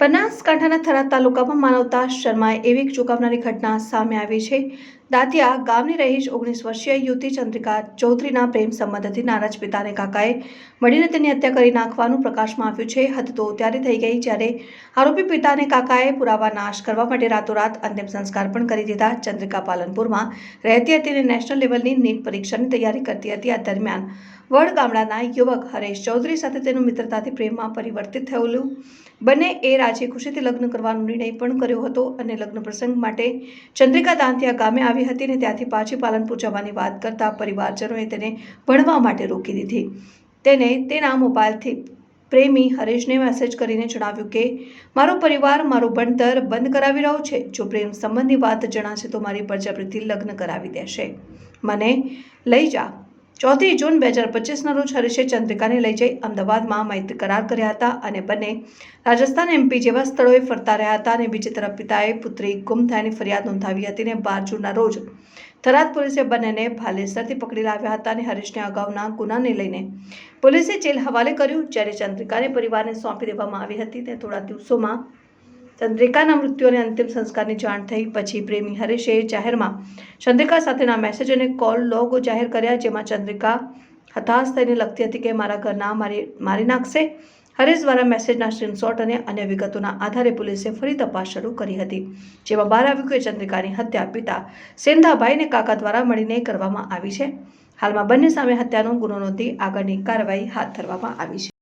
બનાસકાંઠાના થરા તાલુકામાં માનવતા શર્માએ એવી એક ચોંકાવનારી ઘટના સામે આવી છે. દાંતિયા ગામની રહીશ ઓગણીસ વર્ષીય યુવતી ચંદ્રિકા ચૌધરીના પ્રેમ સંબંધથી નારાજ પિતાને કાકાએ મળીને તેની હત્યા કરી નાખવાનું પ્રકાશમાં આવ્યું છે. હદ તો ત્યારે થઈ ગઈ જ્યારે આરોપી પિતાને કાકાએ પુરાવા નાશ કરવા માટે રાતોરાત અંતિમ સંસ્કાર પણ કરી દીધા. ચંદ્રિકા પાલનપુરમાં રહેતી હતી અને નેશનલ લેવલની નીટ પરીક્ષાની તૈયારી કરતી હતી. આ દરમિયાન વડ ગામડાના યુવક હરેશ ચૌધરી સાથે તેનું મિત્રતાથી પ્રેમમાં પરિવર્તિત થયેલું બંને એ રાજી ખુશીથી લગ્ન કરવાનો નિર્ણય પણ કર્યો હતો અને લગ્ન પ્રસંગ માટે ચંદ્રિકા દાંતિયા ગામે આવી હતી ને ત્યાંથી પાછી પાલનપુર જવાની વાત કરતા પરિવારજનોએ તેને ભણવા માટે રોકી દીધી. તેને તેના મોબાઈલથી પ્રેમી હરેશને મેસેજ કરીને જણાવ્યું કે, મારો પરિવાર, મારું ભણતર બંધ કરાવી રહ્યો છે. જો પ્રેમ સંબંધની વાત જણાશે તો મારી પ્રજાપ્રતિ લગ્ન કરાવી દેશે. મને લઈ જા. ચોથી જૂન બે હજાર પચીસના રોજ હરીશે ચંદ્રિકાને લઈ જઈ અમદાવાદમાં મૈત્રી કરાર કર્યા હતા અને બંને રાજસ્થાન એમપી જેવા સ્થળોએ ફરતા રહ્યા હતા અને બીજી તરફ પિતાએ પુત્રી ગુમ થયાની ફરિયાદ નોંધાવી હતી અને બાર જૂનના રોજ થરાદ પોલીસે બંનેને ભાલેસરથી પકડી લાવ્યા હતા અને હરીશને અગાઉના ગુનાને લઈને પોલીસે જેલ હવાલે કર્યું, જ્યારે ચંદ્રિકાને પરિવારને સોંપી દેવામાં આવી હતી. તે થોડા દિવસોમાં ચંદ્રિકાના મૃત્યુને અંતિમ સંસ્કારની જાણ થઈ, પછી પ્રેમી હરીશે જાહેરમાં. ચંદ્રિકા સાથેના મેસેજ અને કોલ લોગો જાહેર કર્યા, જેમાં ચંદ્રિકા હતાશ થઈને લખતી હતી કે, મારા ઘરના મારી મારી નાખશે. હરીશ દ્વારા મેસેજના સ્ક્રીનશોટ અને અન્ય વિગતોના આધારે પોલીસે ફરી તપાસ શરૂ કરી હતી, જેમાં બહાર આવ્યું કે ચંદ્રિકાની હત્યા પિતા સેંધાભાઈને કાકા દ્વારા મળીને કરવામાં આવી છે. હાલમાં બંને સામે હત્યાનો ગુનો નોંધી આગળની કાર્યવાહી હાથ ધરવામાં આવી છે.